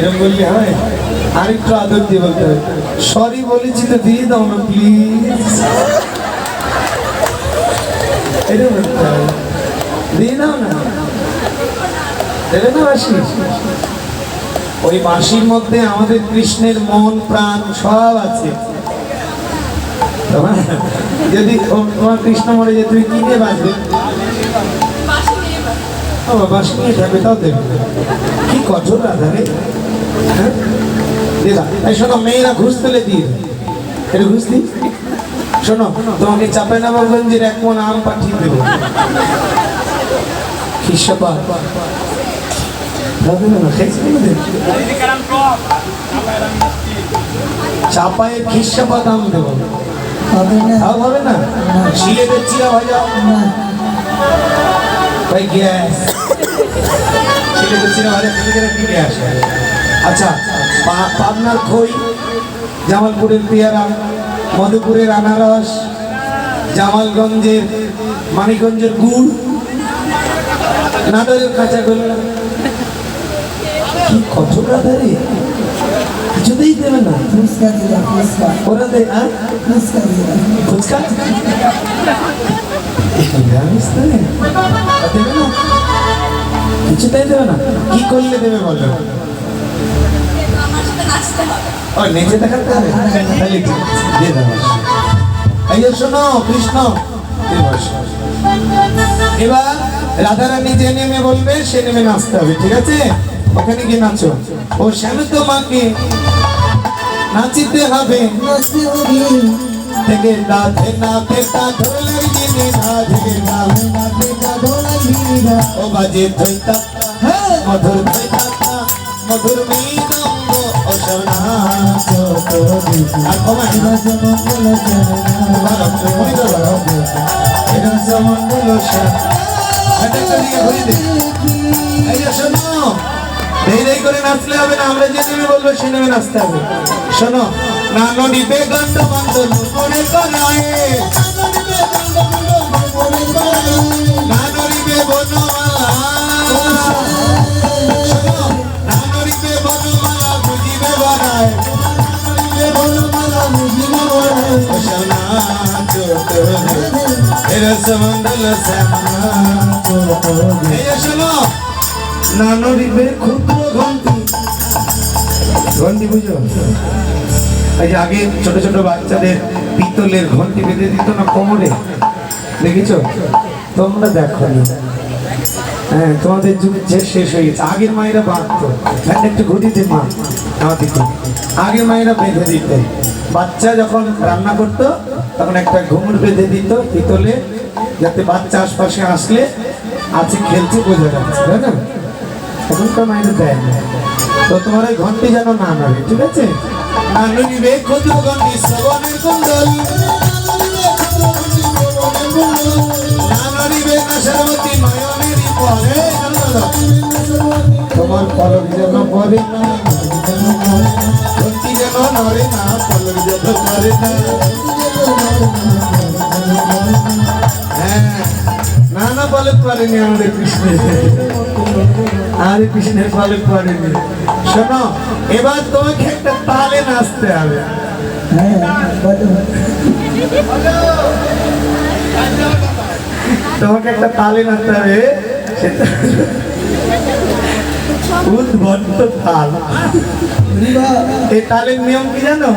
এরকম বললে, হয়? আরেকটু আদর দিয়ে বলতে হবে। সরি বলেছি তো, দিয়ে দাও না প্লিজ এরকম বলতে হবে দিয়ে দাও না। দেবে না ওই বাঁশির মধ্যে আমাদের কৃষ্ণের মন, প্রাণ সব আছে। যদি তোমার কৃষ্ণ মরে যে তুমি কিনে বাঁচবে? বাঁশি নিয়ে থাকবে তাও দেবে। কি কঠোর রাধা রে। হ্যাঁ এই শোনো মেয়েরা ঘুষ তুলে দিয়ে এটা ঘুষ দিই? শোনো তোমাকে নবাবগঞ্জের এক মন আম পাঠিয়ে দেবো। না চাপায়ে খিসপা দাম দেবো? হবে না। চিরা ভাজা ভাই গ্যাস। শিলেটের চিরা ভাজা খেতে গেলে কি গ্যাস? আচ্ছা পাবনার খই, জামালপুরের পেয়ারা, মধুপুরের আনারস, জামালগঞ্জের মানিকগঞ্জের গুড় কাঁচা গোল্লা কি কঠোর রে কিছুতেই দেবে না। ফুচকা? দিলা কিছুতেই দেবে না। কি করলে দেবে বলো? নেচে দেখাতে হবে। এই যে শোনো কৃষ্ণ। এবার রাধারানী যে নেমে বলবে সে নেমে নাচতে হবে ঠিক আছে? ওখানে গিয়ে নাচো। ও শ্যামে তোমাকে নাচিতে হবে। থেকে রাধে নাথে তা ধরলাই দিনে রাধে রাধে নাথে তা ধরলাই দিনে ও বাজে ধৈতা হ্যাঁ। মধুর ধৈতা মধুর মীনঙ্গ ও শরণা আর কমাই না মঙ্গল এটা মঙ্গল এটা দিকে ঘুরে দে এই যে শোনো করে নাচলে হবে না আমরা যে নেমে বলব সে নেমে নাচতে হবে শোনো করে করায়। শোনো। নানরিবে ক্ষুদ্র ঘন্টি। ঘন্টি বুঝো? এই যে আগে ছোট ছোট বাচ্চাদের পিতলের ঘন্টি বেঁধে দিত না কোমরে? দেখেছ? তোমরা দেখো না। হ্যাঁ তোমাদের যুগ যে শেষ হয়ে গেছে। আগের মায়েরা বাঁধতো। একটা ঘটিতে মা আমার দিকে আগের মায়েরা বেঁধে দিত। বাচ্চা যখন রান্না করতো তখন একটা ঘুমুর বেঁধে দিত পিতলে যাতে বাচ্চা আশপাশে আসলে আছে খেলছে বোঝা যাচ্ছে তাই না? তো মায়েরা দেয় না। তো তোমার ওই ঘন্টি যেন না নাড়ে ঠিক আছে? নিবে ক্ষুদ্র ঘন্টি শ্রবণের কুণ্ডল। পরে। তোমার পলক যেন পরে না। নড়ে না না। হ্যাঁ না পলক পরেনি আমাদের কৃষ্ণের। আরে কৃষ্ণের পলক পরেনি শোনো, এবার তোমাকে একটা তালে নাচতে হবে। তোমাকে একটা তালে নাচতে হবে। সেটা উদ্ভট্ট তাল। এই তালের নিয়ম কি জানো?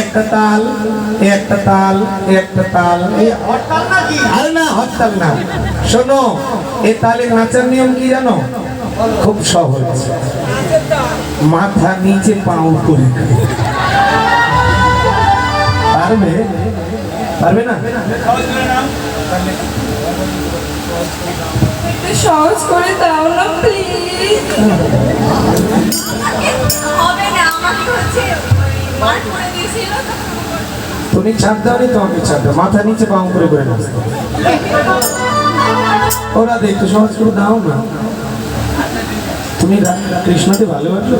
একটা তাল একটা তাল একটা তাল। এই হরতাল নাকি? আরে না হরতাল না। শোনো এই তালের নাচার নিয়ম কি জানো? খুব সহজ। মাথা নিচে পা উপরে পারবে? পারবে না? সহজ করে দাও না প্লিজ হবে না আমাকে হচ্ছে মার করে দিয়েছিল তুমি ছাড় দাও নি তোমাকে ছাড় দাও। মাথা নিচে উপরে করে নাচতে ওরা দেখ একটু সহজ করে দাও না। তুমি কৃষ্ণকে ভালোবাসো?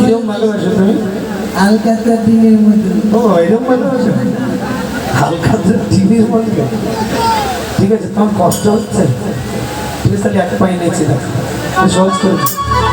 কিরম ভালোবাসো তুমি? মতো। ও এরকম ভালোবাসো? ঠিক আছে তোমার কষ্ট হচ্ছে। ঠিক আছে তাহলে এক পায়ে নিয়েছি সহজ করে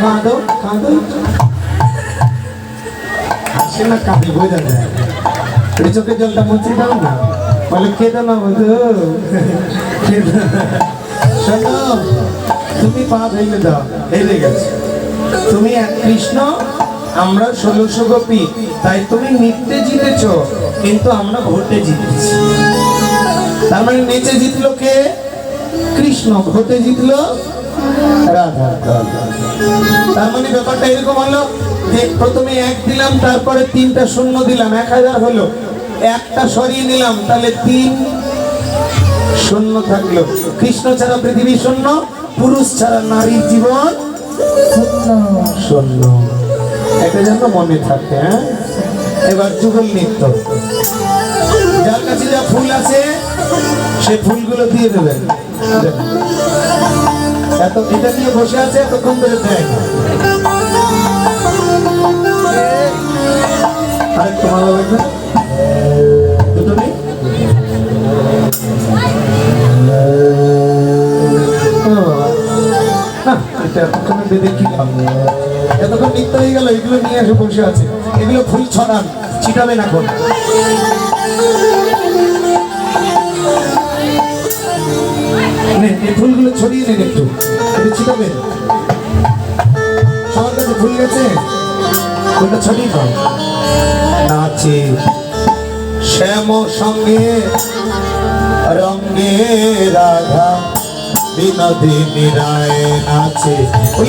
কাঁদো কাঁদো। হাসে না, কাঁদে বোঝা যায় একটু চোখের জলটা মুছে দাও না। বলে কেঁদো না, বন্ধু। শোনো, তুমি পা ভেঙে দাও, হেরে গেছে। তুমি এক কৃষ্ণ, আমরা ষোলোশো গোপী। তাই তুমি নৃত্যে জিতেছ, কিন্তু আমরা ভোটে জিতেছি। তার মানে নেচে জিতলো কে? কৃষ্ণ, ভোটে জিতলো রাধা। তার মানে ব্যাপারটা এরকম হলো যে প্রথমে এক দিলাম, তারপরে তিনটা শূন্য দিলাম, এক হাজার হলো। একটা সরিয়ে নিলাম, তাহলে তিন শূন্য থাকল। কৃষ্ণ ছাড়া পৃথিবী শূন্য, পুরুষ ছাড়া নারীর জীবন শূন্য। এটা যেন মনে থাকে হ্যাঁ? এবার যুগল নৃত্য। যার কাছে যা ফুল আছে, সে ফুলগুলো দিয়ে দেবেন। এত এটা নিয়ে বসে আছে, এতক্ষণ ধরে না। আরেকটু ভালো লাগবে? এটা এতক্ষণে বেঁধে কি লাভ? এতক্ষণ নিত্য হয়ে গেল, এগুলো নিয়ে এসে বসে আছে। এগুলো ফুল ছড়ান ছিটাবেন এখন এই ফুলগুলো ছড়িয়ে নেন একটু। ছিটাবেন সবার কাছে ফুল গেছে? ছড়িয়ে দাও। নাচে শ্যাম সঙ্গে, রঙ্গে রাধা, বিনোদিনী রায় নাচে। ফুল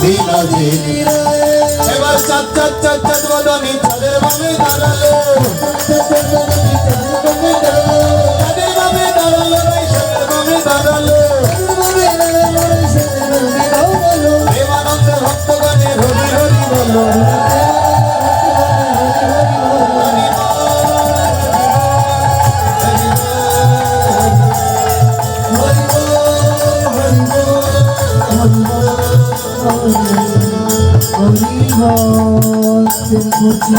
বিনোদিনী রায় এবার চার চার চার চার বদনি তাদের বামে দাঁড়াল তাদের বামে দাঁড়াল রাইসাদের বামে দাঁড়াল প্রেমানন্দ ভক্তগণে হরি হরি বলো করছি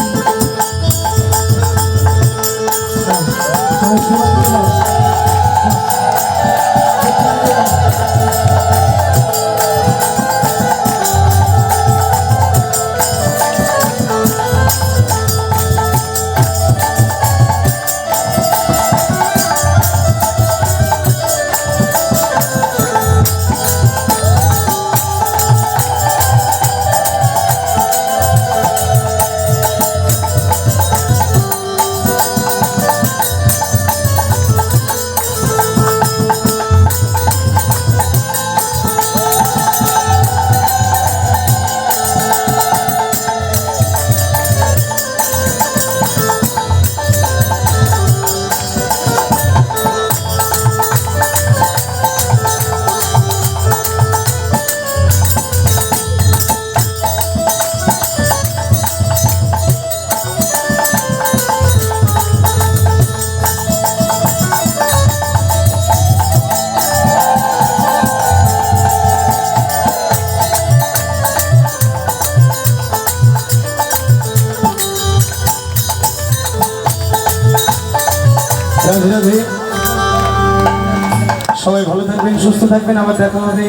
সবাই ভালো থাকবেন, সুস্থ থাকবেন। আবার দেখা হবে।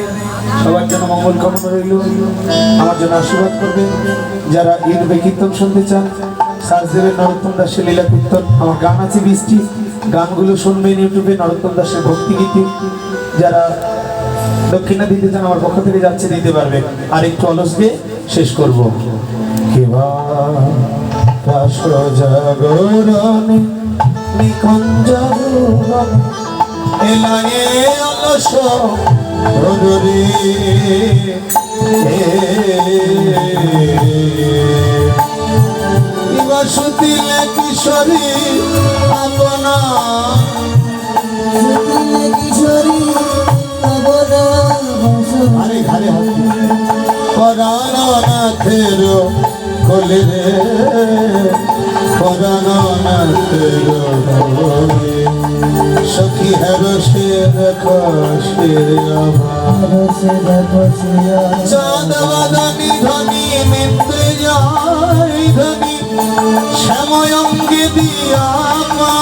সবার জন্য মঙ্গল কামনা রইল। আমার জন্য আশীর্বাদ করবেন। যারা ইউটিউবে কীর্তন শুনতে চান, সার্চ দেবেন নরোত্তম দাসের লীলা কীর্তন। আমার গান আছে বৃষ্টি। গানগুলো শুনবেন ইউটিউবে নরোত্তম দাসের ভক্তি গীতি। যারা দক্ষিণা দিতে চান, আমার পক্ষ থেকে যাচ্ছে, দিতে পারবে। আর একটু অলস দিয়ে শেষ করব। কেবা জাগরণে নিকুঞ্জ এলায়ে অলস ধরে সুতিলে কিশোরী আপনা কিশোরী অবনা ভাষা আরে ঘাড়ে হাত পরাণনাথের কোলে রে। কোলে সখী হের সে দেখো সে আভা রসে দেখো শ্রিয়া চাঁদ বাদানি ধনী মিত্রে যায় ধনী শ্যাময়ঙ্গে দিয়া মা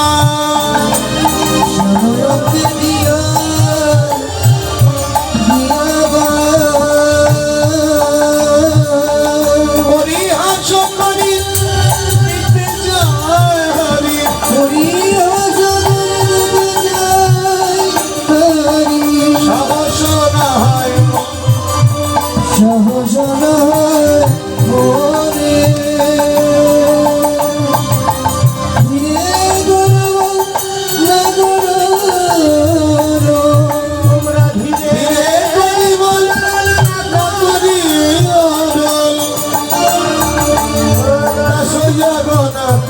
দাস জগন্নাথ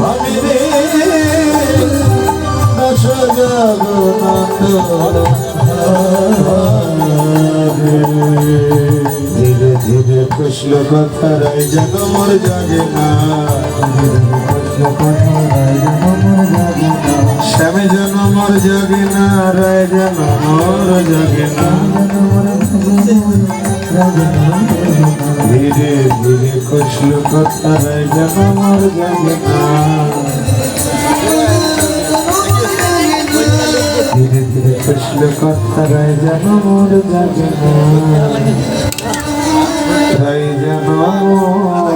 হরি রে। দাস জগন্নাথ ধীরে ধীরে কৃষ্ণ কথা রায় যেন জাগে না। শ্যামে যেন জাগে না, রায় যেন মোর জাগে না। ধীরে ধীরে কৃষ্ণ কথা রায় যেন মোর জাগে না ধীরে ধীরে কৃষ্ণ কথা রায় যেন মোর জাগে না যেন মোর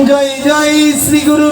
জয় জয় শ্রী গৌর